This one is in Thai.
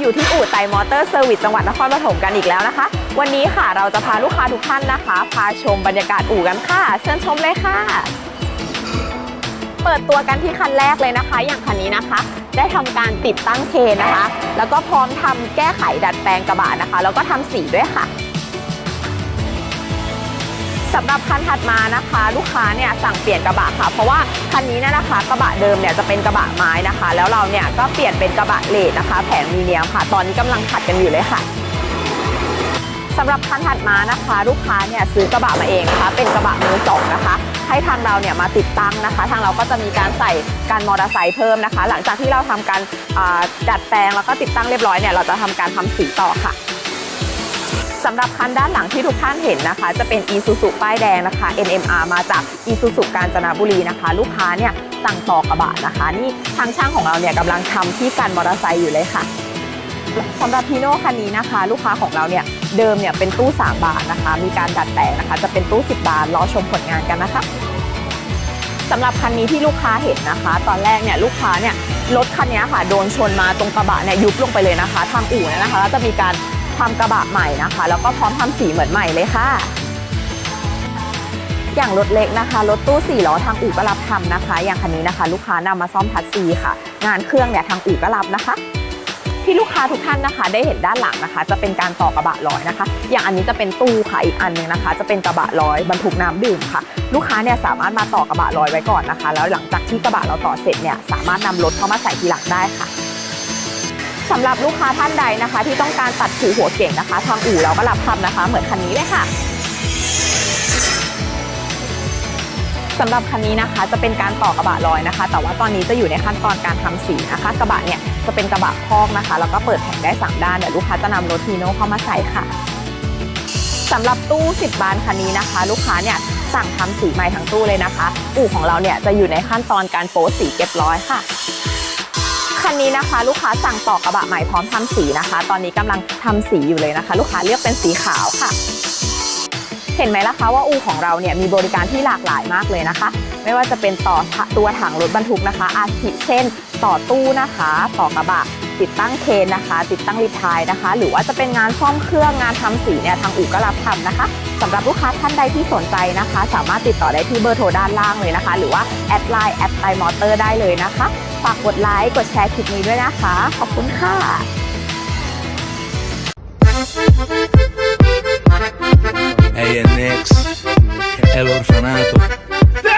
อยู่ที่อู่ไตมอเตอร์เซอร์วิสจังหวัดนครปฐมกันอีกแล้วนะคะ วันนี้ค่ะเราจะพาลูกค้าทุกท่านนะคะ พาชมบรรยากาศอู่กันค่ะ เชิญชมเลยค่ะ เปิดตัวกันที่คันแรกเลยนะคะ อย่างคันนี้นะคะ ได้ทำการติดตั้งเชนนะคะ แล้วก็พร้อมทำแก้ไขดัดแปลงกระบะนะคะ แล้วก็ทำสีด้วยค่ะ สำหรับคันถัดมานะคะ ลูกค้าเนี่ยสั่งเปลี่ยนกระบะค่ะ เพราะว่าคันนี้เนี่ยนะคะกระบะเดิมเนี่ยจะเป็นกระบะไม้นะคะ แล้วเราเนี่ยก็เปลี่ยนเป็นกระบะเลดนะคะ แผงมีเนียมค่ะ ตอนนี้กำลังขัดกันอยู่เลยค่ะสำหรับคันถัดมานะคะ ลูกค้าเนี่ยซื้อกระบะมาเองนะคะ เป็นกระบะมือสองนะคะ ให้ทางเราเนี่ยมาติดตั้งนะคะ ทางเราก็จะมีการใส่การมอเตอร์ไซค์เพิ่มนะคะ หลังจากที่เราทำการดัดแปลงแล้วก็ติดตั้งเรียบร้อยเนี่ยเราจะทำการทำสีต่อค่ะ สำหรับคันด้านหลังที่ทุกท่านเห็นนะคะ จะเป็น Isuzu ป้ายแดงนะคะ NMR มาจาก Isuzu กาญจนบุรีนะคะ ลูกค้าเนี่ยสั่งต่อกระบะนะคะ นี่ทางช่างของเราเนี่ยกำลังทำที่กันมอเตอร์ไซค์อยู่เลยค่ะสำหรับพีโน่คันนี้นะคะ ลูกค้าของเราเนี่ยเดิมเนี่ยเป็นตู้ 3 บาทนะคะ มีการดัดแปลงนะคะ จะเป็นตู้ 10 บาทรอชมผลงานกันนะคะสำหรับคันนี้ที่ลูกค้าเห็นนะคะ ตอนแรกเนี่ยลูกค้าเนี่ยรถคันนี้ค่ะ โดนชนมาตรงกระบะเนี่ยยุบลงไปเลยนะคะ ทางอู่เนี่ยนะคะก็จะมีการ ทำกระบะใหม่นะคะ แล้วก็พร้อมทำสีเหมือนใหม่เลยค่ะ อย่างรถเล็กนะคะรถตู้4ล้อทางอู่ก็รับทำนะคะ อย่างคันนี้นะคะ ลูกค้านำมาซ่อมทัดซีค่ะ งานเครื่องเนี่ยทางอู่ก็รับนะคะที่ลูกค้าทุกท่านนะคะ ได้เห็นด้านหลังนะคะ จะเป็นการต่อกระบะลอยนะคะ อย่างอันนี้จะเป็นตู้ค่ะอีกอันหนึงนะคะ จะเป็นกระบะลอยบรรทุกน้ำดื่มค่ะ ลูกค้าเนี่ยสามารถมาต่อกระบะลอยไว้ก่อนนะคะ แล้วหลังจากที่กระบะเราต่อเสร็จเนี่ยสามารถนำรถเข้ามาใส่ทีหลังได้ค่ะ สำหรับลูกค้าท่านใดนะคะ ที่ต้องการตัดผิวหัวเก่งนะคะ ทางอู่เราก็รับทำนะคะ เหมือนคันนี้เลยค่ะสำหรับคันนี้นะคะจะเป็นการต่อกระบะลอยนะคะ แต่ว่าตอนนี้จะอยู่ในขั้นตอนการทำสีนะคะ กระบะเนี่ยจะเป็นกระบะคอกนะคะ แล้วก็เปิดแผงได้สามด้านเดี๋ยวลูกค้าจะนำรถทีโน่เข้ามาใส่ค่ะสำหรับตู้ 10 บานคันนี้นะคะ ลูกค้าเนี่ยสั่งทำสีใหม่ทั้งตู้เลยนะคะ อู่ของเราเนี่ยจะอยู่ในขั้นตอนการโป๊สีเก็บร้อยค่ะ คันนี้นะคะ ลูกค้าสั่งต่อกระบะใหม่พร้อมทำสีนะคะ ตอนนี้กำลังทำสีอยู่เลยนะคะ ลูกค้าเลือกเป็นสีขาวค่ะ เห็นไหมล่ะคะว่าอูของเราเนี่ยมีบริการที่หลากหลายมากเลยนะคะ ไม่ว่าจะเป็นต่อตัวถังรถบรรทุกนะคะ อาทิเช่น ต่อตู้นะคะ ต่อกระบะ ติดตั้งเคนนะคะ ติดตั้งรีพายนะคะ หรือว่าจะเป็นงานซ่อมเครื่องงานทำสีเนี่ยทางอู่ก็รับทำนะคะสำหรับลูกค้าท่านใดที่สนใจนะคะ สามารถติดต่อได้ที่เบอร์โทรด้านล่างเลยนะคะ หรือว่าแอดไลน์แอดไตมอเตอร์ได้เลยนะคะฝากกดไลค์กดแชร์คลิปนี้ด้วยนะคะ ขอบคุณค่ะ